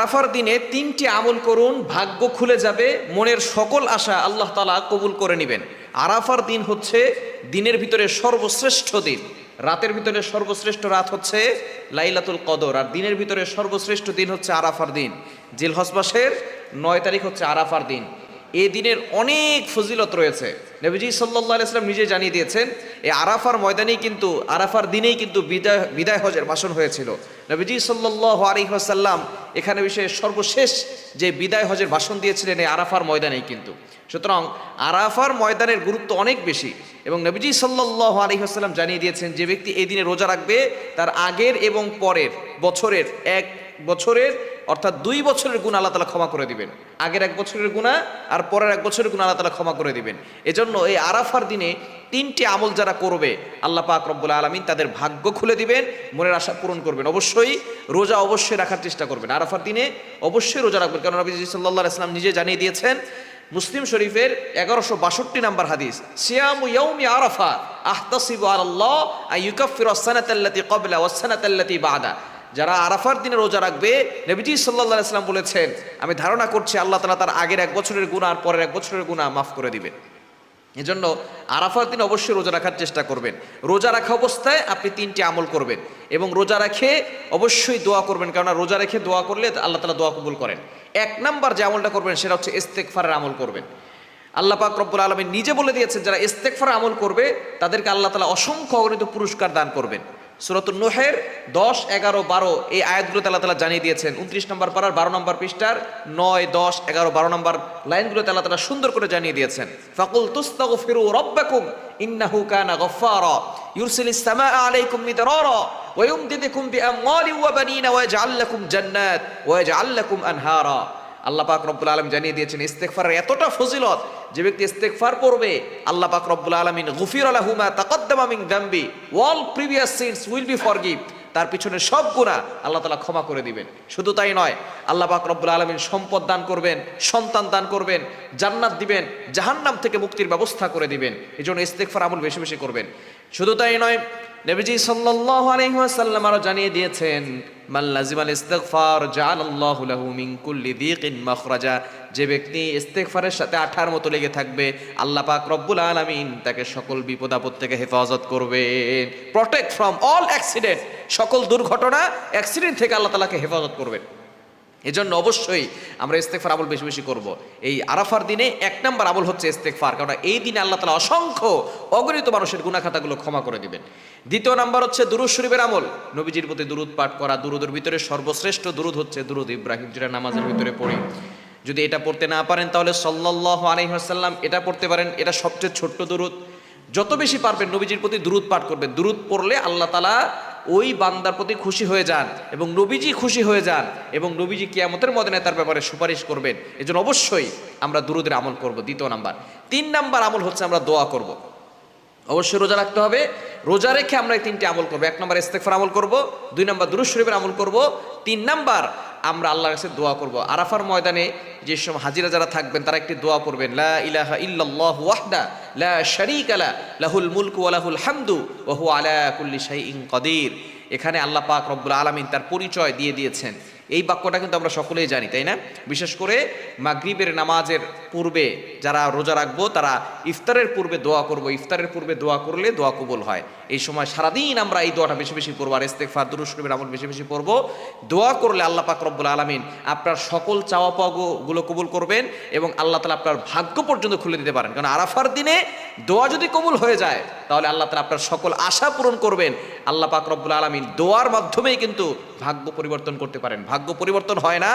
আরাফার দিনে তিনটি আমল করুন, ভাগ্য খুলে যাবে, মনের সকল আশা আল্লাহ তালা কবুল করে নেবেন। আরাফার দিন হচ্ছে দিনের ভিতরে সর্বশ্রেষ্ঠ দিন। রাতের ভিতরে সর্বশ্রেষ্ঠ রাত হচ্ছে লাইলাতুল কদর, আর দিনের ভিতরে সর্বশ্রেষ্ঠ দিন হচ্ছে আরাফার দিন। জিলহসবাসের নয় তারিখ হচ্ছে আরাফার দিন। এই দিনের অনেক ফজিলত রয়েছে। নবীজি সাল্লাহ ইসলাম নিজে জানিয়ে দিয়েছেন এই আরাফার ময়দানেই কিন্তু, আরাফার দিনেই কিন্তু বিদায় বিদায় হজের ভাষণ হয়েছিল। নবীজি সাল্লাহ আলিহাসাল্লাম এখানে বিষয়ে সর্বশেষ যে বিদায় হজের ভাষণ দিয়েছিলেন এই আরাফার ময়দানেই কিন্তু। সুতরাং আরাফার ময়দানের গুরুত্ব অনেক বেশি এবং নবীজি সাল্লাহ আলিহাসাল্লাম জানিয়ে দিয়েছেন, যে ব্যক্তি এই দিনে রোজা রাখবে, তার আগের এবং পরের বছরের এক বছরের অর্থাৎ দুই বছরের গুণ আল্লাহ তালা ক্ষমা করে দিবেন। আগের এক বছরের গুণা আর পরের এক বছরের গুণ আল্লাহ তালা ক্ষমা করে দিবেন। এজন্য এই আরাফার দিনে তিনটি আমল যারা করবে, আল্লাহ পাক রব্বুল আলমিন তাদের ভাগ্য খুলে দিবেন, মনের আশা পূরণ করবেন। অবশ্যই রোজা অবশ্যই রাখার চেষ্টা করবেন। আরাফার দিনে অবশ্যই রোজা রাখবেন। কারণ নবী সাল্লাহ ইসলাম নিজে জানিয়ে দিয়েছেন, মুসলিম শরীফের এগারোশো বাষট্টি নাম্বার হাদিস, সিয়ামু ইয়াউমি আরাফা আহতাসিবু আলাল্লাহ আইয়ুকাফিরু আস-সানাতাল্লাতী ক্বাবলা ওয়াস-সানাতাল্লাতী বাদা। যারা আরাফার দিনে রোজা রাখবে, নবীজি সাল্লাহ ইসলাম বলেছেন, আমি ধারণা করছি আল্লাহ তালা তার আগের এক বছরের গুণা আর পরের এক বছরের গুণা মাফ করে দিবেন। এজন্য আরাফার দিন অবশ্যই রোজা রাখার চেষ্টা করবেন। রোজা রাখা অবস্থায় আপনি তিনটি আমল করবেন এবং রোজা রাখে অবশ্যই দোয়া করবেন, কেননা রোজা রেখে দোয়া করলে আল্লাহ তালা দোয়া কবুল করেন। এক নাম্বার যে আমলটা করবেন সেটা হচ্ছে ইস্তেকফারের আমল করবেন। আল্লাহ পাক রব্বুল আলমী নিজে বলে দিয়েছেন, যারা ইস্তেকফার আমল করবে, তাদেরকে আল্লাহ তালা অসংখ্য অগণিত পুরস্কার দান করবেন। সুরতুল নোহের দশ, এগারো, বারো, এই আয়াতগুলোতে আল্লাহ তালা জানিয়ে দিয়েছেন। উনত্রিশ নম্বর পাড়ার বারো নম্বর পৃষ্ঠার, নয়, দশ, এগারো, বারো নম্বর লাইনগুলো আল্লাহ তালা সুন্দর করে জানিয়ে দিয়েছেন। ফাকুল তুস্তাগু ফিরু রব্বাকুম, ইন্নাহু কানা গফফারা, ইউরসিলিস সামাআ আলাইকুম মিদরারা, ওয়া ইউমদিদুকুম বিআমওয়ালিন ওয়া বানিনা, ওয়া ইয়াজআল লাকুম জান্নাত আল্লাহ পাক রব্বুল আলম জানিয়ে দিয়েছেন ইস্তেকফারের এতটা ফজিলত যে ব্যক্তি ইস্তেকফার করবে, আল্লাহ পাক রব্বুল আলমিন গুফির আলাহুমা তাকদ্দামা মিন দাম্বি ওয়াল previous sins will be forgive তার পিছনে সব গুণা আল্লাহ তালা ক্ষমা করে দিবেন। শুধু তাই নয়, আল্লাহ পাক রব্বুল আলমিন সম্পদ দান করবেন, সন্তান দান করবেন, জান্নাত দিবেন, জাহান্নাম থেকে মুক্তির ব্যবস্থা করে দিবেন। এই জন্য ইস্তেকফার আমল বেশি বেশি করবেন। শুধু তাই নয়, নবীজি সাল্লাল্লাহু আলাইহি ওয়াসাল্লাম আরও জানিয়ে দিয়েছেন মান লাজিমাল ইস্তেকফার জালাল্লাহু লাহু মিন কুল্লি দিকিন মখরাজা। যে ব্যক্তি ইস্তেকফারের সাথে আঠার মতো লেগে থাকবে, আল্লাহ পাক রব্বুল আলামিন তাকে সকল বিপদ আপদ থেকে হেফাজত করবে। প্রটেক্ট ফ্রম অল অ্যাক্সিডেন্ট সকল দুর্ঘটনা অ্যাক্সিডেন্ট থেকে আল্লাহ তালাকে হেফাজত করবেন। এজন্য অবশ্যই আমরা ইস্তেকফার আমল বেশি বেশি করব। এই আরাফার দিনে এক নম্বর আমল হচ্ছে ইস্তেকফার কারণ এই দিনে আল্লাহ তালা অসংখ্য অগণিত মানুষের গুণাখাতাগুলো ক্ষমা করে দিবেন। দ্বিতীয় নাম্বার হচ্ছে দুরুদ শরীফের আমল। নবীজির প্রতি দুরুদ পাঠ করা, দুরুদের ভিতরে সর্বশ্রেষ্ঠ দুরুদ হচ্ছে দুরুদ ইব্রাহিম, যেটা নামাজের ভিতরে পড়ি। যদি এটা পড়তে না পারেন তাহলে সল্লাহ আলহিহাসাল্লাম এটা পড়তে পারেন, এটা সবচেয়ে ছোট্ট দুরুদ। যত বেশি পারবেন নবীজির প্রতি দুরুদ পাঠ করবেন। দুরুদ পড়লে আল্লাহ তালা ওই বান্দার প্রতি খুশি হয়ে যান এবং নবীজি খুশি হয়ে যান এবং নবীজি কিয়ামতের মদনে তার ব্যাপারে সুপারিশ করবেন। এজন্য অবশ্যই আমরা দুরুদের আমল করব, দ্বিতীয় নাম্বার। তিন নাম্বার আমল হচ্ছে আমরা দোয়া করব। অবশ্যই রোজা রাখতে হবে। রোজা রেখে আমরা এই তিনটি আমল করব। এক নম্বর ইস্তেকফার আমল করব, দুই নম্বর দুরুজ শরীফের আমল করব, তিন নাম্বার আমরা আল্লাহর কাছে দোয়া করব। আরাফার ময়দানে যে সময় হাজিরা যারা থাকবেন তারা একটি দোয়া করবেন লা ইলাহা ইল্লাল্লাহ ওয়াহদা লা শারীকা আলা লাহুল মুলক ওয়া লাহুল হামদু ওহু আলা কুল্লি শাইইন কদির। এখানে আল্লাহ পাক রব্বুল আলামিন তার পরিচয় দিয়ে দিয়েছেন। এই বাক্যটা কিন্তু আমরা সকলেই জানি, তাই না? বিশেষ করে মাগরিবের নামাজের পূর্বে যারা রোজা রাখব, তারা ইফতারের পূর্বে দোয়া করব। ইফতারের পূর্বে দোয়া করলে দোয়া কবুল হয়। এই সময় সারাদিন আমরা এই দোয়াটা বেশি বেশি পড়ব আর ইস্তেকফার দুরুশরীফের আমল বেশি বেশি পড়ব। দোয়া করলে আল্লাহ পাক রব্বুল আলমিন আপনার সকল চাওয়া পাওয়াগুলো কবুল করবেন এবং আল্লাহ তালা আপনার ভাগ্য পর্যন্ত খুলে দিতে পারেন। কারণ আরাফার দিনে দোয়া যদি কবুল হয়ে যায়, তাহলে আল্লাহ তালা আপনার সকল আশা পূরণ করবেন। আল্লাহ পাক রব্বুল আলমিন দোয়ার মাধ্যমেই কিন্তু ভাগ্য পরিবর্তন করতে পারেন। ভাগ্য পরিবর্তন হয় না,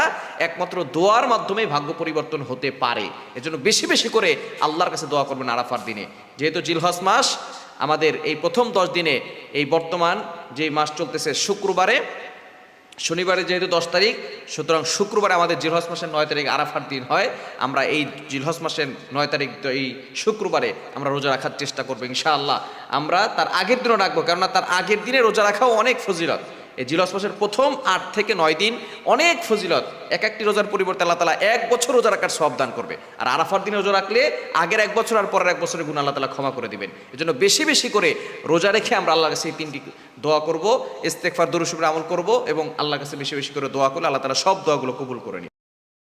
একমাত্র দোয়ার মাধ্যমেই ভাগ্য পরিবর্তন হতে পারে। এজন্য বেশি বেশি করে আল্লাহর কাছে দোয়া করবেন আরাফার দিনে। যেহেতু জিলহস মাস, আমাদের এই প্রথম দশ দিনে এই বর্তমান যে মাস চলতেছে শুক্রবারে শনিবারে যেহেতু দশ তারিখ, সুতরাং শুক্রবারে আমাদের জিলহস মাসের নয় তারিখ আরাফার দিন হয়। আমরা এই জিলহস মাসের নয় তারিখ, তো এই শুক্রবারে আমরা রোজা রাখার চেষ্টা করব ইনশাআল্লাহ। আমরা তার আগের দিনও রাখব, কেননা তার আগের দিনে রোজা রাখাও অনেক ফজিলত। এই জিলস মাসের প্রথম আট থেকে নয় দিন অনেক ফজিলত এক একটি রোজার পরিবর্তে আল্লাহ তালা এক বছর রোজা রাখার সব দান করবে। আর আরাফার দিনে রোজা রাখলে আগের এক বছর আর পরের এক বছরের গুণ আল্লাহ তালা ক্ষমা করে দিবেন। এজন্য বেশি বেশি করে রোজা রেখে আমরা আল্লাহ কাছে এই তিনটি দোয়া করব ইস্তেকফার দরুসুবের আমল করব এবং আল্লাহ কাছে বেশি বেশি করে দোয়া করলে আল্লাহ তালা সব দোয়াগুলো কবুল করে নিন